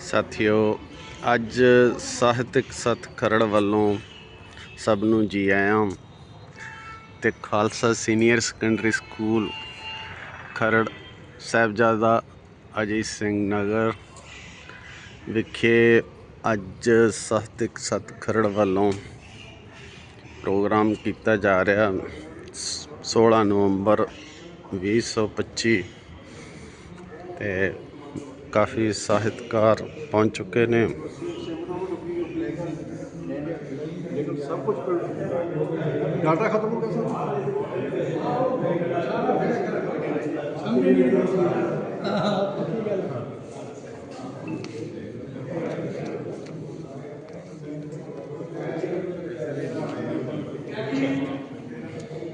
ਸਾਥੀਓ, ਅੱਜ ਸਾਹਿਤਕ ਸਤ ਖਰੜ ਵੱਲੋਂ ਸਭ ਨੂੰ ਜੀ ਆਇਆਂ ਤੇ Khalsa senior secondary school Kharar Sahibzada Ajit Singh Nagar ਵਿਖੇ ਅੱਜ ਸਾਹਿਤਕ ਸਤ ਖਰੜ ਵੱਲੋਂ ਪ੍ਰੋਗਰਾਮ ਕੀਤਾ ਜਾ ਰਿਹਾ। 16 ਨਵੰਬਰ 2025 ਤੇ کافی ساہدکار پہنچ چکے نے۔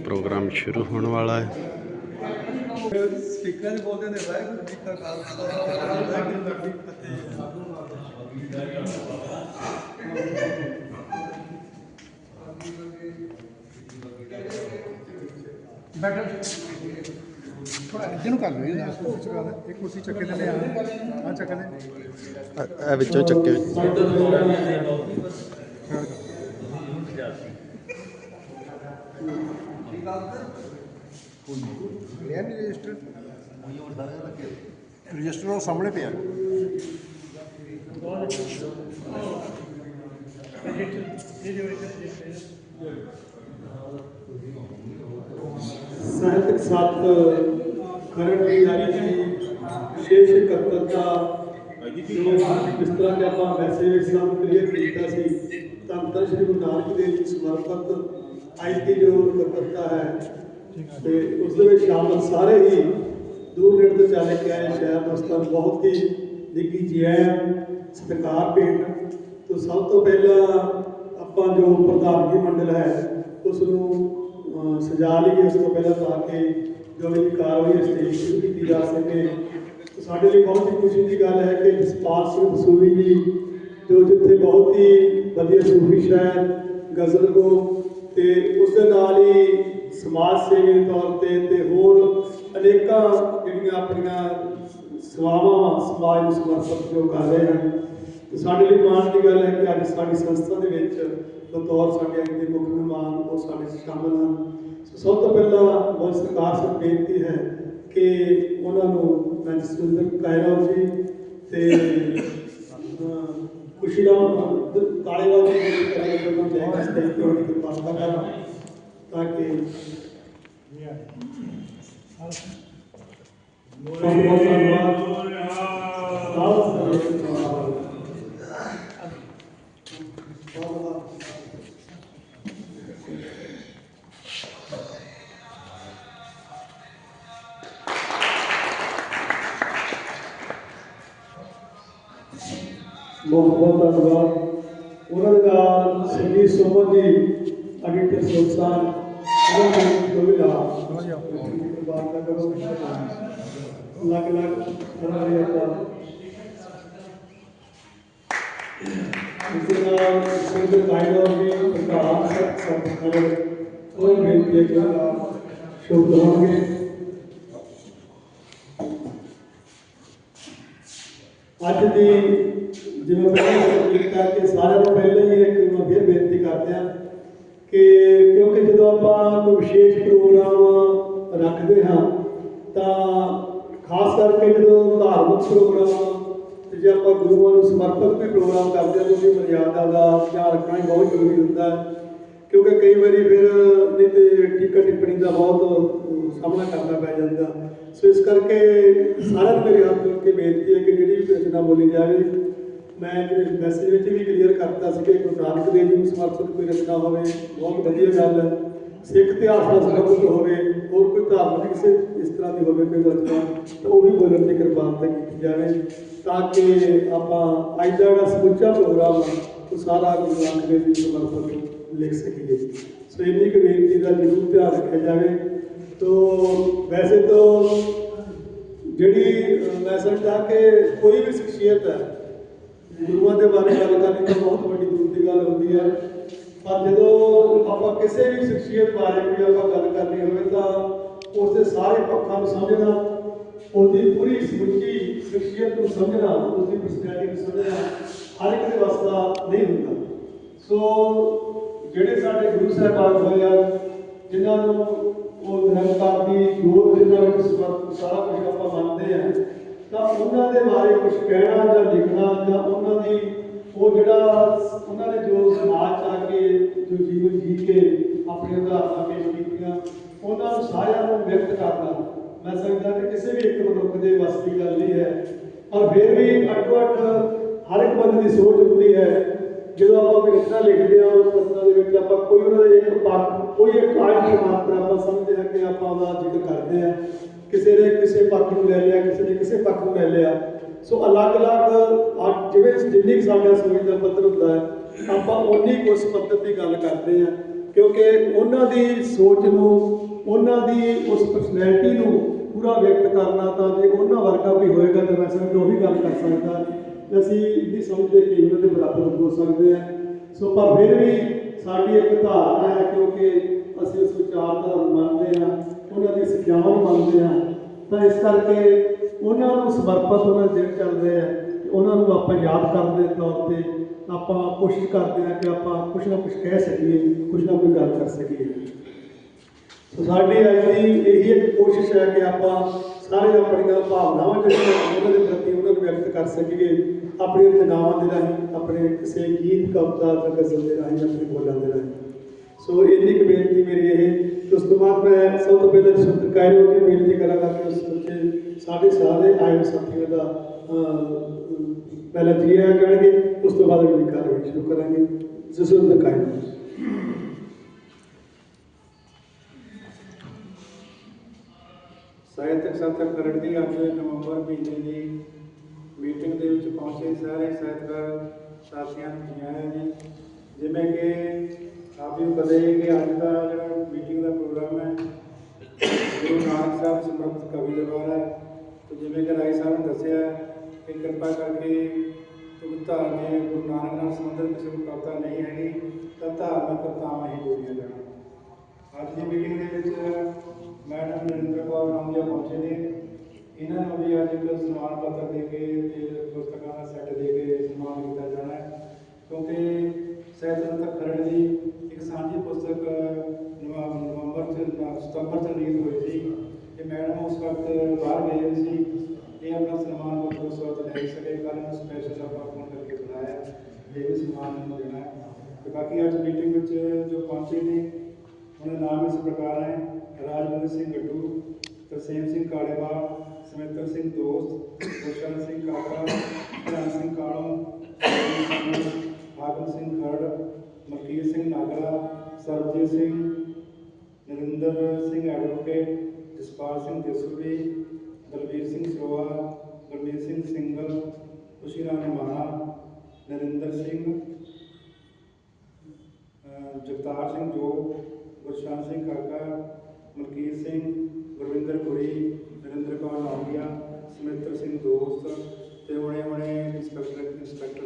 پروگرام شروع ہونے والا ہے۔ ਹੈ ਸਪੀਕਰ ਬੋਲਦੇ ਨੇ ਵਾਹਿਗੁਰੂ ਜੀ ਕਾ ਖਾਲਸਾ। ਵਾਹਿਗੁਰੂ ਜੀ ਕੀ ਫਤਿਹ ਬੈਠੋ। ਥੋੜਾ ਇੱਧਰ ਨੂੰ ਕਰ ਲਓ ਇਹ ਕੁਰਸੀ ਚੁਕਾ ਦੇ ਇੱਕ ਕੁਰਸੀ ਚੱਕੇ ਤੇ ਲੈ ਆ ਆ ਚੱਕ ਦੇ ਇਹ ਵਿੱਚੋਂ ਚੱਕੇ। ਲਿਆ ਨਹੀਂ ਰਜਿਸਟਰ ਰਜਿਸਟਰ ਉਹ ਸਾਹਮਣੇ ਪਿਆ ਸਾਹਿਤਕ ਸਾਥ ਖਰੜ ਦੀ ਜਾਰੀ ਸੀ ਵਿਸ਼ੇਸ਼ ਇਕੱਤਰਤਾ ਜੋ ਜਿਸ ਤਰ੍ਹਾਂ ਕਿ ਆਪਾਂ ਮੈਸੇਜ ਸਭ ਕਲੀਅਰ ਕੀਤਾ ਸੀ ਤਾਂ ਤਾਂ ਸ਼੍ਰੀ ਗੁਰੂ ਨਾਨਕ ਦੇਵ ਜੀ ਸਮਰਪਿਤ ਅੱਜ ਦੀ ਜੋ ਇਕੱਤਰਤਾ ਹੈ ਤੇ ਉਸ ਦੇ ਵਿੱਚ ਸ਼ਾਮਲ ਸਾਰੇ ਹੀ ਦੂਰ ਨੇੜੇ ਤੋਂ ਚੱਲ ਕੇ ਆਏ ਸ਼ਹਿਰ ਦੋਸਤਾਂ ਨੂੰ ਬਹੁਤ ਹੀ ਨਿੱਘੀ ਜੈ ਸਤਿਕਾਰ ਭੇਟ। ਤੋਂ ਸਭ ਤੋਂ ਪਹਿਲਾਂ ਆਪਾਂ ਜੋ ਪ੍ਰਧਾਨਗੀ ਮੰਡਲ ਹੈ ਉਸ ਨੂੰ ਸਜਾ ਲਈ ਉਸ ਤੋਂ ਪਹਿਲਾਂ ਤਾਂ ਕਿ ਜੋ ਵੀ ਕਾਰਵਾਈ ਸਟੇਜ ਸ਼ੁਰੂ ਕੀਤੀ ਜਾ ਸਕੇ। ਸਾਡੇ ਲਈ ਬਹੁਤ ਹੀ ਖੁਸ਼ੀ ਦੀ ਗੱਲ ਹੈ ਕਿ ਜਸਪਾਲ ਸਿੰਘ ਦਸੂਰੀ ਜੀ, ਜੋ ਜਿੱਥੇ ਬਹੁਤ ਹੀ ਵਧੀਆ ਸੂਫੀ ਸ਼ਾਇਰ, ਗਜ਼ਲ ਕੋ ਤੇ ਉਸ ਦੇ ਨਾਲ ਹੀ ਸਮਾਜ ਸੇਵੀ ਦੇ ਤੌਰ ਤੇ ਤੇ ਹੋਰ ਅਨੇਕਾਂ ਜਿਹੜੀਆਂ ਆਪਣੀਆਂ ਸੇਵਾਵਾਂ ਸਮਾਜ ਨੂੰ ਸਮਰਪਿਤ ਜੋ ਕਰ ਰਹੇ ਹਨ। ਤੇ ਸਾਡੇ ਲਈ ਮਾਣ ਦੀ ਗੱਲ ਹੈ ਕਿ ਅੱਜ ਸਾਡੀ ਸੰਸਥਾ ਦੇ ਵਿੱਚ ਬਤੌਰ ਸਾਡੇ ਅੱਜ ਦੇ ਮੁੱਖ ਮਹਿਮਾਨ ਉਹ ਸਾਡੇ 'ਚ ਸ਼ਾਮਲ ਹਨ। ਸਭ ਤੋਂ ਪਹਿਲਾਂ ਬਹੁਤ ਸਰਕਾਰ ਸੇ ਬੇਨਤੀ ਹੈ ਕਿ ਉਹਨਾਂ ਨੂੰ ਮੈਂ ਜਸਵਿੰਦਰ ਕਾਇਰਵ ਜੀ ਤੇ ਖੁਸ਼ੀ ਰਾਮ ਕਾਲੇਵਾਲ ਜੀ ਦੀ ਕਰਾਂਗੇ। ਕਿ ਉਹਨਾਂ ਜੈ ਕਿ ਉਹਨਾਂ ਦੀ ਕਿਰਪਾ ਕਰਨਾ। ਤਾਂ ਕਿ ਬਹੁਤ ਬਹੁਤ ਧੰਨਵਾਦ ਬਹੁਤ ਧੰਨਵਾਦ ਉਹਨਾਂ ਦਾ ਨਾਲ ਸੰਗੀਤ ਸੋਮਨ ਜੀ ਅਡਿਟਰ ਸੁਲਤਾਨ ਉਹਨਾਂ ਨੂੰ ਜੋ ਵੀ ਲਾ ਬਾਤ ਨਾ ਕਰੋ ਲੱਗ ਲੱਗ ਉਹਨਾਂ ਦੇ ਆਪਾਂ ਇਸ ਦੇ ਨਾਲ ਸੰਗਤ ਕਾਇਦਾ ਵੀ ਪ੍ਰਕਾਸ਼ ਸਭ ਖੜੇ ਉਹ ਬੇਨਤੀ ਹੈ ਕਿ ਕਿਉਂਕਿ ਜਦੋਂ ਆਪਾਂ ਕੋਈ ਵਿਸ਼ੇਸ਼ ਪ੍ਰੋਗਰਾਮ ਰੱਖਦੇ ਹਾਂ, ਤਾਂ ਖਾਸ ਕਰਕੇ ਜਦੋਂ ਧਾਰਮਿਕ ਪ੍ਰੋਗਰਾਮ ਤੇ ਜੇ ਆਪਾਂ ਗੁਰੂਆਂ ਨੂੰ ਸਮਰਪਿਤ ਕੋਈ ਪ੍ਰੋਗਰਾਮ ਕਰਦੇ ਹਾਂ, ਤਾਂ ਉਹਦੀ ਮਰਿਆਦਾ ਦਾ ਧਿਆਨ ਰੱਖਣਾ ਹੀ ਬਹੁਤ ਜ਼ਰੂਰੀ ਹੁੰਦਾ ਹੈ। ਕਿਉਂਕਿ ਕਈ ਵਾਰੀ ਫਿਰ ਨਹੀਂ ਤੇ ਟੀਕਾ ਟਿੱਪਣੀ ਦਾ ਬਹੁਤ ਸਾਹਮਣਾ ਕਰਨਾ ਪੈ ਜਾਂਦਾ। ਸੋ ਇਸ ਕਰਕੇ ਸਾਰਿਆਂ ਨੂੰ ਮੇਰੇ ਹੱਥ ਜੋੜ ਕੇ ਬੇਨਤੀ ਹੈ ਕਿ ਜਿਹੜੀ ਵੀ ਰਚਨਾ ਬੋਲੀ ਜਾਵੇ ਮੈਂ ਜਿਹੜੇ ਮੈਸੇਜ ਵਿੱਚ ਵੀ ਕਲੀਅਰ ਕਰਤਾ ਸੀ ਕਿ ਗੁਰੂ ਨਾਨਕ ਦੇਵ ਜੀ ਨੂੰ ਸਮਰਪਿਤ ਕੋਈ ਰਚਨਾ ਹੋਵੇ ਬਹੁਤ ਵਧੀਆ ਗੱਲ ਹੈ। ਸਿੱਖ ਇਤਿਹਾਸ ਨਾਲ ਸੰਬੰਧਿਤ ਹੋਵੇ ਹੋਰ ਕੋਈ ਧਾਰਮਿਕ ਕਿਸੇ ਇਸ ਤਰ੍ਹਾਂ ਦੀ ਹੋਵੇ ਕੋਈ ਰਚਨਾ ਤਾਂ ਉਹ ਵੀ ਬੋਲਣ ਦੀ ਕਿਰਪਾਲਤਾ ਕੀਤੀ ਜਾਵੇ। ਤਾਂ ਕਿ ਆਪਾਂ ਅੱਜ ਦਾ ਜਿਹੜਾ ਸਮੁੱਚਾ ਪ੍ਰੋਗਰਾਮ ਹੈ ਉਹ ਸਾਰਾ ਗੁਰੂ ਨਾਨਕ ਦੇਵ ਜੀ ਨੂੰ ਸਮਰਪਿਤ ਲਿਖ ਸਕੀਏ। ਸੋ ਇੰਨੀ ਕੁ ਬੇਨਤੀ ਦਾ ਜ਼ਰੂਰ ਧਿਆਨ ਰੱਖਿਆ ਜਾਵੇ। ਤੋ ਵੈਸੇ ਤਾਂ ਜਿਹੜੀ ਅਹ, ਮੈਂ ਸਮਝਦਾ ਕਿ ਕੋਈ ਵੀ ਸ਼ਖਸੀਅਤ ਹੈ ਗੁਰੂਆਂ ਦੇ ਬਾਰੇ ਗੱਲ ਕਰਨੀ ਤਾਂ ਬਹੁਤ ਵੱਡੀ ਦੂਰ ਦੀ ਗੱਲ ਹੁੰਦੀ ਹੈ। ਪਰ ਜਦੋਂ ਆਪਾਂ ਕਿਸੇ ਵੀ ਸ਼ਖਸੀਅਤ ਬਾਰੇ ਕੋਈ ਆਪਾਂ ਗੱਲ ਕਰਨੀ ਹੋਵੇ ਤਾਂ ਉਸ ਦੇ ਸਾਰੇ ਪੱਖਾਂ ਨੂੰ ਸਮਝਣਾ ਉਹਦੀ ਪੂਰੀ ਸਮੁੱਚੀ ਸ਼ਖਸੀਅਤ ਨੂੰ ਸਮਝਣਾ ਉਸਦੀ ਪਰਸਨੈਲਿਟੀ ਨੂੰ ਸਮਝਣਾ ਹਰ ਇੱਕ ਦੇ ਵਾਸਤਾ ਨਹੀਂ ਹੁੰਦਾ। ਸੋ ਜਿਹੜੇ ਸਾਡੇ ਗੁਰੂ ਸਾਹਿਬਾਨ ਹੋਏ ਆ, ਜਿਨ੍ਹਾਂ ਨੂੰ ਉਹ ਨਿਰੰਕਾਰ ਦੀ ਜੋਤ ਜਿਨ੍ਹਾਂ ਵਿੱਚ ਸਾਰਾ ਕੁਝ ਆਪਾਂ ਮੰਨਦੇ ਆ ਤਾਂ ਉਹਨਾਂ ਦੇ ਬਾਰੇ ਕੁਝ ਕਹਿਣਾ ਜਾਂ ਲਿਖਣਾ ਜਾਂ ਉਹਨਾਂ ਦੀ ਉਹ ਜਿਹੜਾ ਉਹਨਾਂ ਨੇ ਜੋ ਸਮਾਜ ਚ ਆ ਕੇ, ਜੋ ਜੀਵਨ ਜੀ ਕੇ ਆਪਣੇ ਉਦਾਹਰਨਾਂ ਪੇਸ਼ ਕੀਤੀਆਂ, ਉਹਨਾਂ ਨੂੰ ਸਾਰਿਆਂ ਨੂੰ ਵਿਅਕਤ ਕਰਨਾ। ਮੈਂ ਸਮਝਦਾ ਕਿ ਕਿਸੇ ਵੀ ਇੱਕ ਮਨੁੱਖ ਦੇ ਵੱਸ ਦੀ ਗੱਲ ਨਹੀਂ ਹੈ, ਪਰ ਫਿਰ ਵੀ ਅੱਡੋ ਅੱਡ ਹਰ ਇੱਕ ਬੰਦੇ ਦੀ ਸੋਚ ਹੁੰਦੀ ਹੈ। ਜਦੋਂ ਆਪਾਂ ਕੋਈ ਲਿਖਦੇ ਹਾਂ, ਉਸ ਰਚਨਾ ਦੇ ਵਿੱਚ ਆਪਾਂ ਕੋਈ ਉਹਨਾਂ ਦੇ ਇੱਕ ਪੱਖ ਕੋਈ ਇੱਕ ਆਇਤ ਮਾਤਰਾ ਆਪਾਂ ਸਮਝਦੇ ਹਾਂ ਕਿ ਆਪਾਂ ਉਹਦਾ ਜ਼ਿਕਰ ਕਰਦੇ ਹਾਂ। ਕਿਸੇ ਨੇ ਕਿਸੇ ਪੱਖ ਨੂੰ ਲੈ ਲਿਆ, ਕਿਸੇ ਨੇ ਕਿਸੇ ਪੱਖ ਨੂੰ ਲੈ ਲਿਆ। ਸੋ ਅਲੱਗ-ਅਲੱਗ ਆ- ਜਿਵੇਂ ਜਿੰਨੀ ਕੁ ਸਾਡਾ ਸੋਚ ਦਾ ਪੱਧਰ ਹੁੰਦਾ ਹੈ, ਆਪਾਂ ਉਨੀ ਕੁ ਉਸ ਪੱਧਰ ਦੀ ਗੱਲ ਕਰਦੇ ਹਾਂ। ਕਿਉਂਕਿ ਉਹਨਾਂ ਦੀ ਸੋਚ ਨੂੰ, ਉਹਨਾਂ ਦੀ ਉਸ ਪਰਸਨੈਲਿਟੀ ਨੂੰ ਪੂਰਾ ਵਿਅਕਤ ਕਰਨਾ ਤਾਂ ਜੇ ਉਹਨਾਂ ਵਰਗਾ ਵੀ ਹੋਏਗਾ ਤਾਂ ਮੈਂ ਸਮਝ ਉਹੀ ਗੱਲ ਕਰ ਸਕਦਾ। ਅਸੀਂ ਨਹੀਂ ਸਮਝਦੇ ਕਿ ਉਹਨਾਂ ਦੇ ਬਰਾਬਰ ਹੋ ਸਕਦੇ ਆ। ਸੋ ਪਰ ਫਿਰ ਵੀ ਸਾਡੀ ਇੱਕ ਧਾਰਨਾ ਹੈ ਕਿਉਂਕਿ ਅਸੀਂ ਉਸ ਵਿਚਾਰਧਾਰਾ ਨੂੰ ਮੰਨਦੇ ਹਾਂ। ਉਹਨਾਂ ਦੀ ਸਿੱਖਿਆਵਾਂ ਨੂੰ ਮੰਨਦੇ ਹਾਂ ਤਾਂ ਇਸ ਕਰਕੇ ਉਹਨਾਂ ਨੂੰ ਸਮਰਪਿਤ ਉਹਨਾਂ ਦੇ ਦਿਨ ਚੱਲ ਆ, ਉਹਨਾਂ ਨੂੰ ਆਪਾਂ ਯਾਦ ਕਰਨ ਦੇ ਤੌਰ ਤੇ ਆਪਾਂ ਕੋਸ਼ਿਸ਼ ਕਰਦੇ ਹਾਂ ਕਿ ਆਪਾਂ ਕੁਝ ਨਾ ਕੁਝ ਕਹਿ ਸਕੀਏ ਕੁਝ ਨਾ ਕੋਈ ਗੱਲ ਕਰ ਸਕੀਏ। ਸੋ ਸਾਡੀ ਅੱਜ ਦੀ ਇਹੀ ਇੱਕ ਕੋਸ਼ਿਸ਼ ਹੈ ਕਿ ਆਪਾਂ ਸਾਰੇ ਆਪਣੀਆਂ ਭਾਵਨਾਵਾਂ ਜਿਹੜੀਆਂ ਉਹਨਾਂ ਦੇ ਪ੍ਰਤੀ ਉਹਨਾਂ ਨੂੰ ਵਿਅਕਤ ਕਰ ਸਕੀਏ, ਆਪਣੀਆਂ ਰਚਨਾਵਾਂ ਦੇ ਰਾਹੀਂ, ਆਪਣੇ ਕਿਸੇ ਗੀਤ, ਕਵਿਤਾ ਜਾਂ ਗਜ਼ਲ ਦੇ ਰਾਹੀਂ, ਆਪਣੇ ਬੋਲਾਂ ਦੇ ਰਾਹੀਂ। ਸੋ ਇੰਨੀ ਕੁ ਬੇਨਤੀ ਮੇਰੀ ਇਹ ਉਸ ਤੋਂ ਬਾਅਦ ਮੈਂ ਸਭ ਤੋਂ ਪਹਿਲਾਂ ਸੁੰਦਰ ਕਾਇਰੋ ਦੀ ਬੇਨਤੀ ਕਰਾਂਗਾ ਕਿ ਉਸ ਵਿੱਚ ਸਾਡੇ ਸਾਰੇ ਆਏ ਸਾਥੀਆਂ ਦਾ ਪਹਿਲਾਂ ਜੀ ਕਹਿਣਗੇ ਉਸ ਤੋਂ ਬਾਅਦ ਅਗਲੀ ਕਾਰਵਾਈ ਸ਼ੁਰੂ ਕਰਾਂਗੇ। ਜਸਵੰਤ ਕਾਇਰੋ ਸਾਹਿਤਕ ਸਾਥਕ ਖਰੜ ਦੀ ਅੱਜ ਨਵੰਬਰ ਮਹੀਨੇ ਦੀ ਮੀਟਿੰਗ ਦੇ ਵਿੱਚ ਪਹੁੰਚੇ ਸਾਰੇ ਸਾਹਿਤਕਾਰ ਸਾਥੀਆਂ ਨੂੰ ਜੀ ਆਇਆਂ ਜੀ ਜਿਵੇਂ ਕਿ ਆਪ ਵੀ ਪਤਾ ਹੀ ਹੈ ਕਿ ਅੱਜ ਦਾ ਜਿਹੜਾ ਮੀਟਿੰਗ ਦਾ ਪ੍ਰੋਗਰਾਮ ਹੈ, ਗੁਰੂ ਨਾਨਕ ਸਾਹਿਬ ਸਮਰਪਿਤ ਕਵੀ ਦਰਬਾਰ ਹੈ। ਤੇ ਜਿਵੇਂ ਕਿ ਰਾਏ ਸਾਹਿਬ ਨੇ ਦੱਸਿਆ ਕਿ ਕਿਰਪਾ ਕਰਕੇ ਤੁਗਤਾ ਨੇ ਗੁਰੂ ਨਾਨਕ ਨਾਲ ਸੰਬੰਧਿਤ ਕਿਸੇ ਨੂੰ ਕਵਿਤਾ ਨਹੀਂ ਹੈਗੀ, ਤਾਂ ਧਾਰਮਿਕ ਕਵਿਤਾਵਾਂ ਹੀ ਬੋਲੀਆਂ ਜਾਣ। ਅੱਜ ਦੀ ਮੀਟਿੰਗ ਦੇ ਵਿੱਚ ਮੈਡਮ ਨਰਿੰਦਰ ਕੌਰ ਨਾਮੀਆ ਪਹੁੰਚੇ ਨੇ। ਇਹਨਾਂ ਨੂੰ ਵੀ ਅੱਜ ਇੱਕ ਸਨਮਾਨ ਪੱਤਰ ਦੇ ਕੇ ਤੇ ਪੁਸਤਕਾਂ ਦਾ ਸੈੱਟ ਦੇ ਕੇ ਸਨਮਾਨ ਕੀਤਾ ਜਾਣਾ ਹੈ। ਕਿਉਂਕਿ ਸਹਿਤ ਰਤਨ ਖਰੜ ਦੀ ਸਾਂਝੀ ਪੁਸਤਕ, ਨਵ- ਨਵੰਬਰ ਚ ਸਤੰਬਰ ਚ ਰਿਲੀਜ਼ ਹੋਈ ਸੀ। ਇਹ ਮੈਡਮ ਉਸ ਵਕਤ ਬਾਹਰ ਗਏ ਹੋਏ ਸੀ। ਇਹ ਆਪਣਾ ਸਨਮਾਨ ਪੱਤਰ ਉਸ ਵਕਤ ਲੈ ਸਕੇ ਕੱਲ੍ਹ ਨੂੰ ਸਪੈਸ਼ਲ ਆਪਾਂ ਫੋਨ ਕਰਕੇ ਬੁਲਾਇਆ। ਇਹ ਵੀ ਸਨਮਾਨ ਨੂੰ ਦੇਣਾ ਹੈ। ਤੇ ਬਾਕੀ ਅੱਜ ਮੀਟਿੰਗ ਵਿੱਚ ਜੋ ਪਹੁੰਚੇ ਨੇ ਉਹਨਾਂ ਦੇ ਨਾਮ ਇਸ ਪ੍ਰਕਾਰ ਹੈ। ਰਾਜਵਿੰਦਰ ਸਿੰਘ ਗੱਡੂ, ਤਰਸੇਮ ਸਿੰਘ ਕਾਲੇਵਾਲ ਸਮਿੰਦਰ ਸਿੰਘ ਦੋਸਤ ਗੁਰਸ਼ਰਨ ਸਿੰਘ ਕਾਕਾ, ਧਿਆਨ ਸਿੰਘ ਕਾਲੂ ਹਾਕਮ ਸਿੰਘ ਖਰੜ ਮਲਕੀਤ ਸਿੰਘ ਨਾਗਰਾ ਸਰਬਜੀਤ ਸਿੰਘ ਨਰਿੰਦਰ ਸਿੰਘ ਐਡਵੋਕੇਟ ਜਸਪਾਲ ਸਿੰਘ ਜਸੂਰੀ ਬਲਵੀਰ ਸਿੰਘ ਸਰੋਆ ਗੁਰਮੀਤ ਸਿੰਘ ਸਿੰਗਲ ਖੁਸ਼ੀ ਰਾਮ ਨਿਮਾਣਾ ਨਰਿੰਦਰ ਸਿੰਘ ਅਹ ਜਗਤਾਰ ਸਿੰਘ ਜੋ ਗੁਰਸ਼ਰਨ ਸਿੰਘ ਕਾਕਾ ਮਲਕੀਤ ਸਿੰਘ ਗੁਰਵਿੰਦਰ ਪੁਰੀ ਨਰਿੰਦਰ ਕੌਰ ਲਾਂਗੀਆ ਸਮਿੱਤਰ ਸਿੰਘ ਦੋਸਤ ਤੇ ਹੁਣੇ ਹੁਣੇ ਇੰਸਪੈਕਟਰ ਇੰਸਪੈਕਟਰ ਅਹ,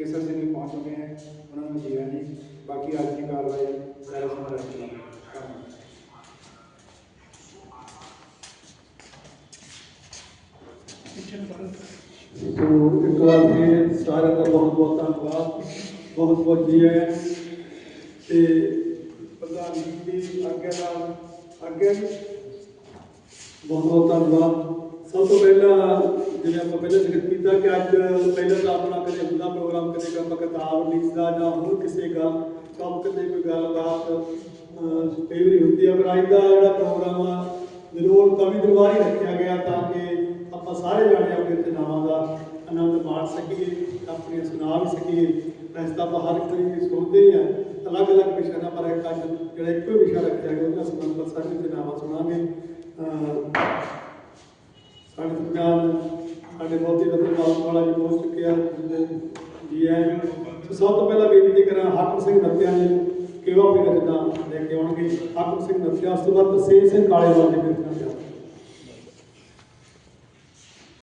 ਕੇਸਰ ਸਿੰਘ ਵੀ ਪਹੁੰਚ ਚੁੱਕੇ ਹੈ, ਉਹਨਾਂ ਨੂੰ ਜੀ ਆਇਆਂ ਜੀ ਬਾਕੀ ਅੱਜ ਦੀ ਕਾਰਵਾਈ ਸਾਰੇ ਸਮਝ ਰੱਖੀ ਸੋ ਇੱਕ ਵਾਰ ਫਿਰ ਸਾਰਿਆਂ ਦਾ ਬਹੁਤ ਬਹੁਤ ਧੰਨਵਾਦ। ਬਹੁਤ ਬਹੁਤ ਜੀ ਆਇਆਂ ਤੇ ਪ੍ਰਧਾਨ ਜੀ ਦੀ ਆਗਿਆ ਨਾਲ ਆਗਿਆ ਜੀ ਬਹੁਤ ਬਹੁਤ ਧੰਨਵਾਦ। ਸਭ ਤੋਂ ਪਹਿਲਾਂ ਜਿਵੇਂ ਆਪਾਂ ਪਹਿਲਾਂ ਜ਼ਿਕਰ ਕੀਤਾ ਕਿ ਅੱਜ ਪਹਿਲਾਂ ਤਾਂ ਆਪਣਾ ਕਦੇ ਹੁੰਦਾ ਪ੍ਰੋਗਰਾਮ ਕਦੇ ਆਪਾਂ ਕਿਤਾਬ ਲਿਖਦਾ ਜਾਂ ਹੋਰ ਕਿਸੇ ਗੱਲ ਕੰਮ ਕਦੇ ਕੋਈ ਗੱਲਬਾਤ ਅਹ, ਹੁੰਦੀ ਹੈ ਪਰ ਅੱਜ ਦਾ ਜਿਹੜਾ ਪ੍ਰੋਗਰਾਮ ਆ ਜ਼ਰੂਰ ਕਵੀ ਦਰਬਾਰ ਹੀ ਰੱਖਿਆ ਗਿਆ ਤਾਂ ਕਿ ਆਪਾਂ ਸਾਰੇ ਜਾਣੇ ਆਪਣੇ ਰਚਨਾਵਾਂ ਦਾ ਆਨੰਦ ਮਾਣ ਸਕੀਏ ਆਪਣੀਆਂ ਸੁਣਾ ਵੀ ਸਕੀਏ। ਵੈਸੇ ਤਾਂ ਆਪਾਂ ਹਰ ਕੋਈ ਸੁਣਦੇ ਹੀ ਆ ਅਲੱਗ-ਅਲੱਗ ਵਿਸ਼ਾ ਨਾਲ ਪਰ ਇੱਕ ਅੱਜ ਜਿਹੜਾ ਇੱਕੋ ਹੀ ਵਿਸ਼ਾ ਰੱਖਿਆ ਗਿਆ ਉਹਦਾ ਸੰਬੰਧ ਸਾਰੀਆਂ ਰਚਨਾਵਾਂ ਸੁਣਾਂਗੇ। ਸਾਡੇ ਦਰਮਿਆਨ ਸਾਡੇ ਬਹੁਤੇ ਰਤਨ ਮਾਲਕ ਵਾਲਾ ਜੀ ਪਹੁੰਚ ਚੁੱਕੇ ਆ ਜੀ ਆਇਆਂ ਸਭ ਤੋਂ ਪਹਿਲਾਂ ਬੇਨਤੀ ਕਰਾਂ, ਹਾਕਮ ਸਿੰਘ ਨੱਤਿਆ ਜੀ ਕਿ ਉਹ ਆਪਣੀ ਰਚਨਾ ਲੈ ਕੇ ਆਉਣਗੇ ਹਾਕਮ ਸਿੰਘ ਨੱਤਿਆ ਉਸ ਤੋਂ ਬਾਅਦ ਤਸੀਰ ਸਿੰਘ ਕਾਲੇਵਾਲ ਜੀ ਮੇਰੇ